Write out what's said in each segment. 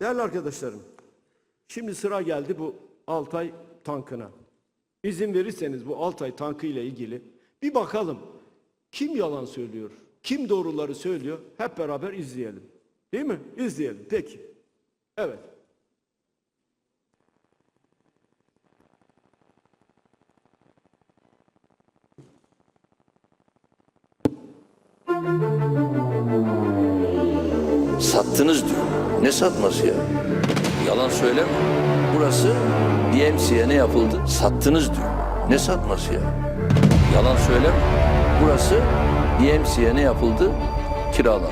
Değerli arkadaşlarım, şimdi sıra geldi bu Altay tankına. İzin verirseniz bu Altay tankı ile ilgili bir bakalım kim yalan söylüyor, kim doğruları söylüyor hep beraber izleyelim. Değil mi? İzleyelim. Peki. Evet. Sattınız diyor. Ne satması ya? Yalan söyleme. Burası DMC'ye ne yapıldı? Sattınız diyor. Ne satması ya? Yalan söyleme. Burası DMC'ye ne yapıldı? Kiralandı.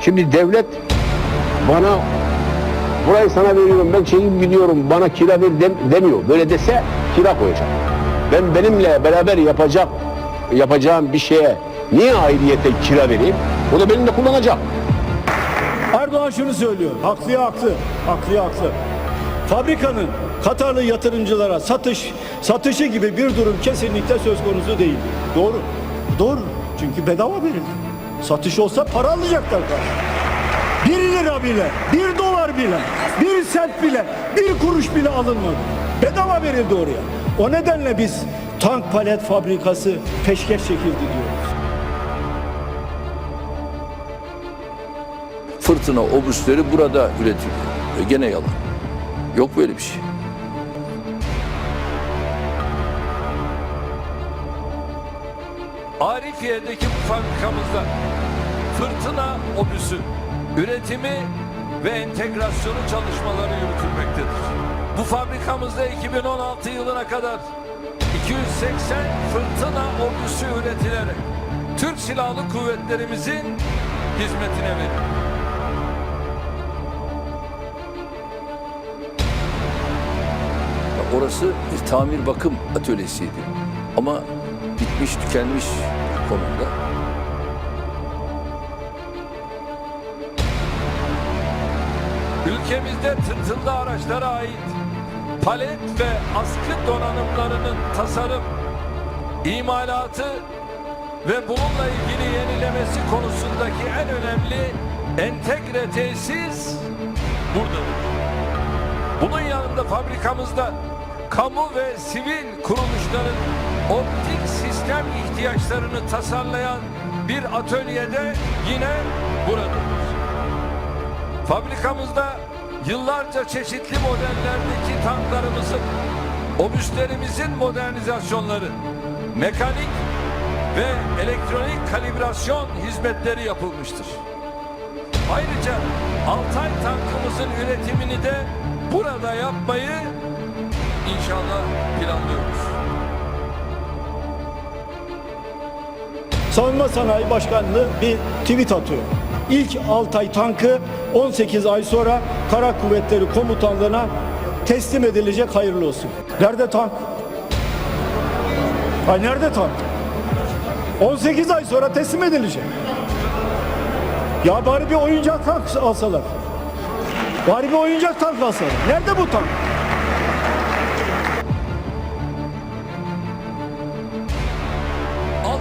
Şimdi devlet bana burayı sana veriyorum ben şeyim gidiyorum bana kira ver dem- demiyor. Böyle dese kira koyacak. Ben benimle beraber yapacak yapacağım bir şeye niye ayrıyete kira vereyim? O da benimle kullanacak. Erdoğan şunu söylüyor. Haklıya haklı. Haklıya haklı. Fabrikanın Katarlı yatırımcılara satış satışı gibi bir durum kesinlikle söz konusu değil. Doğru. Doğru. Çünkü bedava verildi. Satış olsa para alacaklar. Bir lira bile, bir dolar bile, bir sent bile, bir kuruş bile alınmadı. Bedava verildi oraya. O nedenle biz tank palet fabrikası peşkeş çekildi diyoruz. Fırtına obüsleri burada üretiliyor. Ve gene yalan. Yok böyle bir şey. Arifiye'deki bu fabrikamızda fırtına obüsü üretimi ve entegrasyonu çalışmaları yürütülmektedir. Bu fabrikamızda 2016 yılına kadar 280 fırtına obüsü üretilerek Türk Silahlı Kuvvetlerimizin hizmetine verildi. Orası bir tamir bakım atölyesiydi. Ama bitmiş tükenmiş konumda. Ülkemizde tırtıllı araçlara ait palet ve askı donanımlarının tasarım, imalatı ve bununla ilgili yenilemesi konusundaki en önemli entegre tesis buradadır. Bunun yanında fabrikamızda kamu ve sivil kuruluşların optik sistem ihtiyaçlarını tasarlayan bir atölyede yine buradadır. Fabrikamızda yıllarca çeşitli modellerdeki tanklarımızın, obüslerimizin modernizasyonları, mekanik ve elektronik kalibrasyon hizmetleri yapılmıştır. Ayrıca Altay tankımızın üretimini de burada yapmayı inşallah planlıyoruz. Savunma Sanayi Başkanlığı bir tweet atıyor. İlk Altay tankı 18 ay sonra Kara Kuvvetleri Komutanlığı'na teslim edilecek hayırlı olsun. Nerede tank? Ay nerede tank? 18 ay sonra teslim edilecek. Ya bari bir oyuncak tank alsalar. Bari bir oyuncak tank alsalar. Nerede bu tank?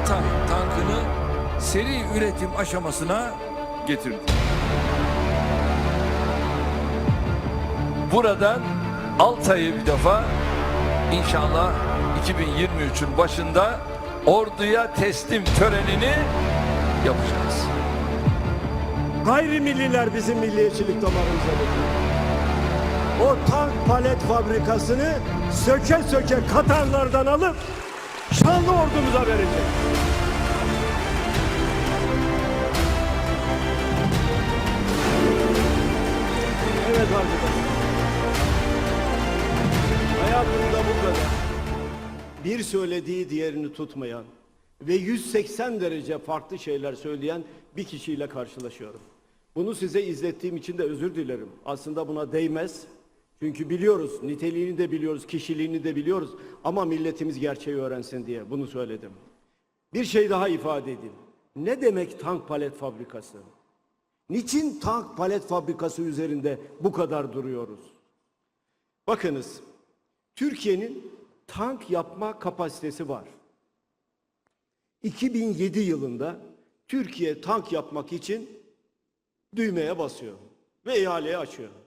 Altay tankını seri üretim aşamasına getirdi. Buradan Altay'ı bir defa inşallah 2023'ün başında orduya teslim törenini yapacağız. Gayrimilliler bizim milliyetçilik damarımıza dokunuyor. O tank palet fabrikasını söke söke Katarlardan alıp şanlı ordumuza verecek. Evet arkadaşlar. Hayatımda bu kadar. Bir söylediği diğerini tutmayan ve 180 derece farklı şeyler söyleyen bir kişiyle karşılaşıyorum. Bunu size izlettiğim için de özür dilerim. Aslında buna değmez. Çünkü biliyoruz, niteliğini de biliyoruz, kişiliğini de biliyoruz. Ama milletimiz gerçeği öğrensin diye bunu söyledim. Bir şey daha ifade edeyim. Ne demek tank palet fabrikası? Niçin tank palet fabrikası üzerinde bu kadar duruyoruz? Bakınız, Türkiye'nin tank yapma kapasitesi var. 2007 yılında Türkiye tank yapmak için düğmeye basıyor ve ihaleyi açıyor.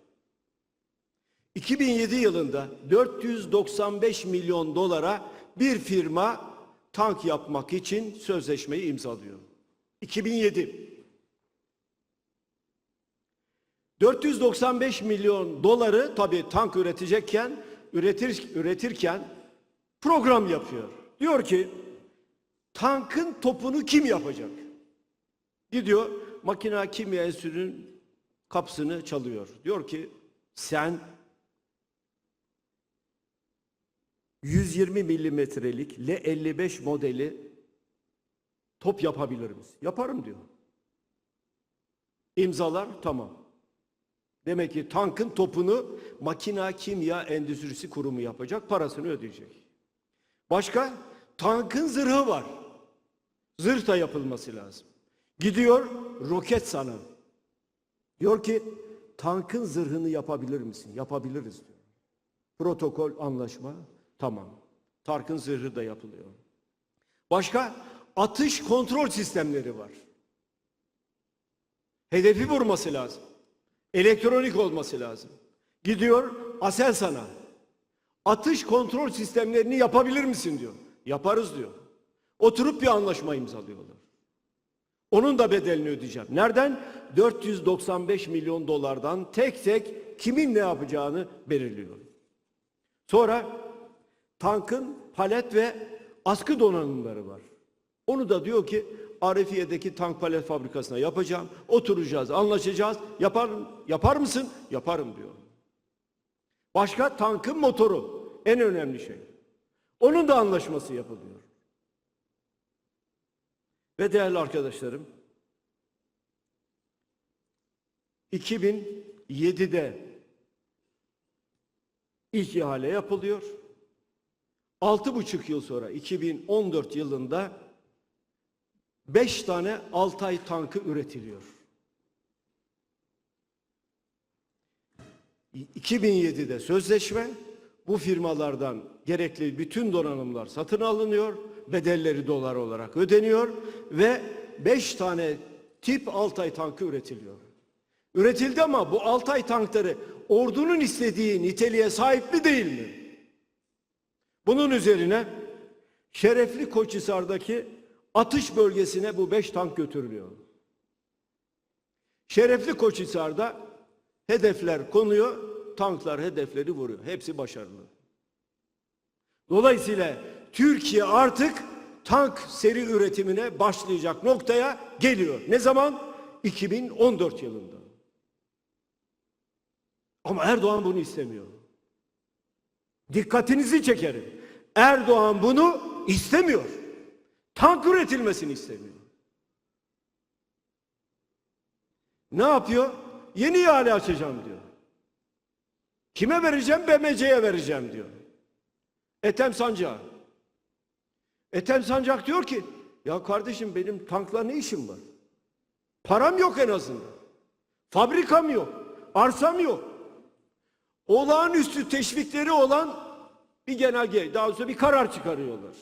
2007 yılında 495 milyon dolara bir firma tank yapmak için sözleşmeyi imzalıyor. 2007. 495 milyon doları tabii tank üretecekken, üretir, üretirken program yapıyor. Diyor ki tankın topunu kim yapacak? Gidiyor makina kimya enstitüsünün kapısını çalıyor. Diyor ki sen 120 milimetrelik L55 modeli top yapabilir misin? Yaparım diyor. İmzalar tamam. Demek ki tankın topunu makina kimya endüstrisi kurumu yapacak, parasını ödeyecek. Başka? Tankın zırhı var. Zırh da yapılması lazım. Gidiyor roket sana. Diyor ki tankın zırhını yapabilir misin? Yapabiliriz diyor. Protokol anlaşma tamam. Tankın zırhı da yapılıyor. Başka atış kontrol sistemleri var. Hedefi vurması lazım. Elektronik olması lazım. Gidiyor Aselsan'a. Atış kontrol sistemlerini yapabilir misin diyor. Yaparız diyor. Oturup bir anlaşma imzalıyorlar. Onun da bedelini ödeyeceğim. Nereden? 495 milyon dolardan tek tek kimin ne yapacağını belirliyor. Sonra tankın palet ve askı donanımları var. Onu da diyor ki Arifiye'deki tank palet fabrikasına yapacağım. Oturacağız, anlaşacağız. Yapar, yapar mısın? Yaparım diyor. Başka tankın motoru. En önemli şey. Onun da anlaşması yapılıyor. Ve değerli arkadaşlarım 2007'de ilk ihale yapılıyor. Altı buçuk yıl sonra 2014 yılında beş tane Altay tankı üretiliyor. 2007'de sözleşme bu firmalardan gerekli bütün donanımlar satın alınıyor, bedelleri dolar olarak ödeniyor ve 5 tane tip Altay tankı üretiliyor. Üretildi ama bu Altay tankları ordunun istediği niteliğe sahip mi değil mi? Bunun üzerine Şerefli Koçhisar'daki atış bölgesine bu 5 tank götürülüyor. Şerefli Koçhisar'da hedefler konuyor, tanklar hedefleri vuruyor. Hepsi başarılı. Dolayısıyla Türkiye artık tank seri üretimine başlayacak noktaya geliyor. Ne zaman? 2014 yılında. Ama Erdoğan bunu istemiyor. Dikkatinizi çekerim. Erdoğan bunu istemiyor. Tank üretilmesini istemiyor. Ne yapıyor? Yeni ihale açacağım diyor. Kime vereceğim? BMC'ye vereceğim diyor. Ethem Sancak. Ethem Sancak diyor ki ya kardeşim benim tankla ne işim var? Param yok en azından. Fabrikam yok. Arsam yok. Olağanüstü teşvikleri olan bir genelge, daha doğrusu bir karar çıkarıyorlar.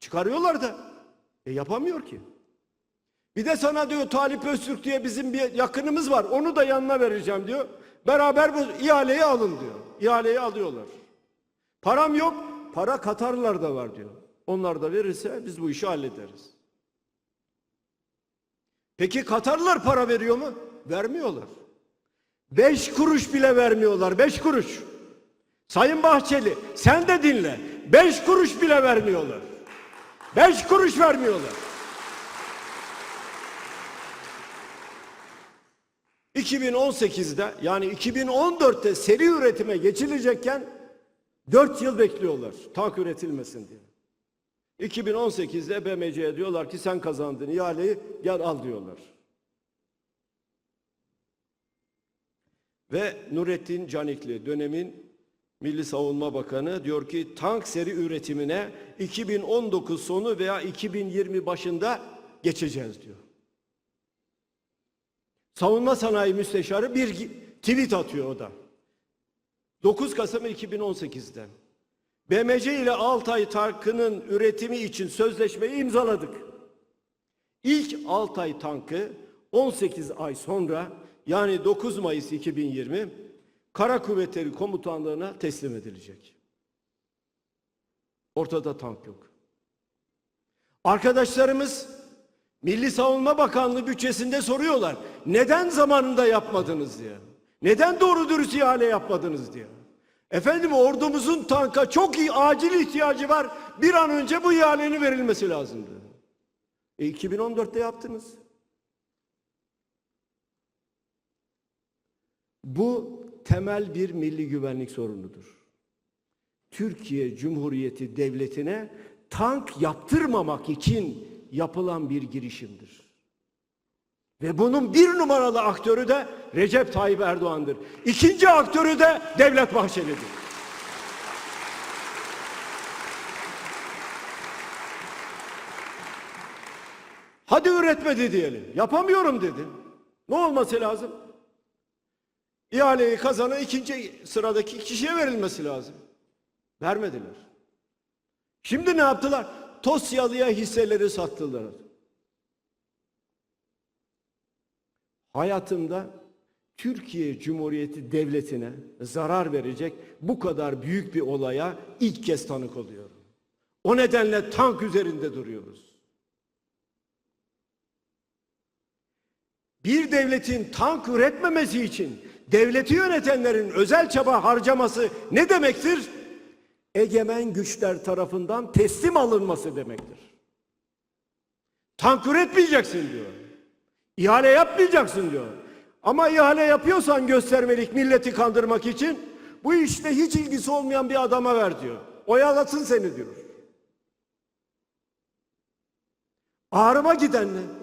Çıkarıyorlar da e yapamıyor ki. Bir de sana diyor Talip Öztürk diye bizim bir yakınımız var. Onu da yanına vereceğim diyor. Beraber bu ihaleyi alın diyor. İhaleyi alıyorlar. Param yok. Para Katarlılar var diyor. Onlar da verirse biz bu işi hallederiz. Peki Katarlılar para veriyor mu? Vermiyorlar. Beş kuruş bile vermiyorlar. Beş kuruş. Sayın Bahçeli sen de dinle. Beş kuruş bile vermiyorlar. Beş kuruş vermiyorlar. 2018'de yani 2014'te seri üretime geçilecekken 4 yıl bekliyorlar tank üretilmesin diye. 2018'de BMC'ye diyorlar ki sen kazandın ihaleyi gel al diyorlar. Ve Nurettin Canikli dönemin Milli Savunma Bakanı diyor ki tank seri üretimine 2019 sonu veya 2020 başında geçeceğiz diyor. Savunma Sanayi Müsteşarı bir tweet atıyor o da. 9 Kasım 2018'de. BMC ile Altay Tankı'nın üretimi için sözleşmeyi imzaladık. İlk Altay tankı 18 ay sonra yani 9 Mayıs 2020 Kara Kuvvetleri Komutanlığı'na teslim edilecek. Ortada tank yok. Arkadaşlarımız Milli Savunma Bakanlığı bütçesinde soruyorlar. Neden zamanında yapmadınız diye. Neden doğru dürüst ihale yapmadınız diye. Efendim ordumuzun tanka çok iyi acil ihtiyacı var. Bir an önce bu ihalenin verilmesi lazımdı. E 2014'te yaptınız. Bu temel bir milli güvenlik sorunudur. Türkiye Cumhuriyeti Devleti'ne tank yaptırmamak için yapılan bir girişimdir. Ve bunun bir numaralı aktörü de Recep Tayyip Erdoğan'dır. İkinci aktörü de Devlet Bahçeli'dir. Hadi üretmedi diyelim. Yapamıyorum dedi. Ne olması lazım? İhaleyi kazanan ikinci sıradaki kişiye verilmesi lazım. Vermediler. Şimdi ne yaptılar? Tosyalı'ya hisseleri sattılar. Hayatımda Türkiye Cumhuriyeti Devleti'ne zarar verecek bu kadar büyük bir olaya ilk kez tanık oluyorum. O nedenle tank üzerinde duruyoruz. Bir devletin tank üretmemesi için devleti yönetenlerin özel çaba harcaması ne demektir? Egemen güçler tarafından teslim alınması demektir. Tank üretmeyeceksin diyor. İhale yapmayacaksın diyor. Ama ihale yapıyorsan göstermelik milleti kandırmak için bu işte hiç ilgisi olmayan bir adama ver diyor. Oyalasın seni diyor. Ağrıma giden ne?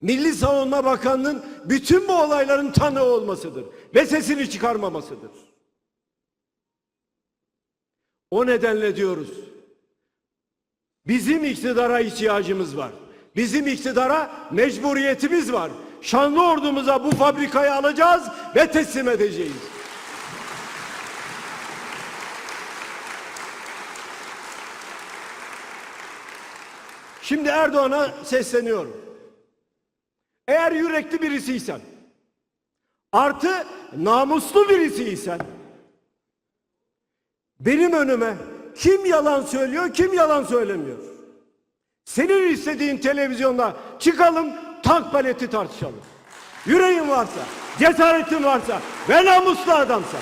Milli Savunma Bakanlığı'nın bütün bu olayların tanığı olmasıdır ve sesini çıkarmamasıdır. O nedenle diyoruz. Bizim iktidara ihtiyacımız var. Bizim iktidara mecburiyetimiz var. Şanlı ordumuza bu fabrikayı alacağız ve teslim edeceğiz. Şimdi Erdoğan'a sesleniyorum. Eğer yürekli birisiysen, artı namuslu birisiysen, benim önüme kim yalan söylüyor, kim yalan söylemiyor. Senin istediğin televizyonda çıkalım, tank paleti tartışalım. Yüreğin varsa, cesaretin varsa ve namuslu adamsan.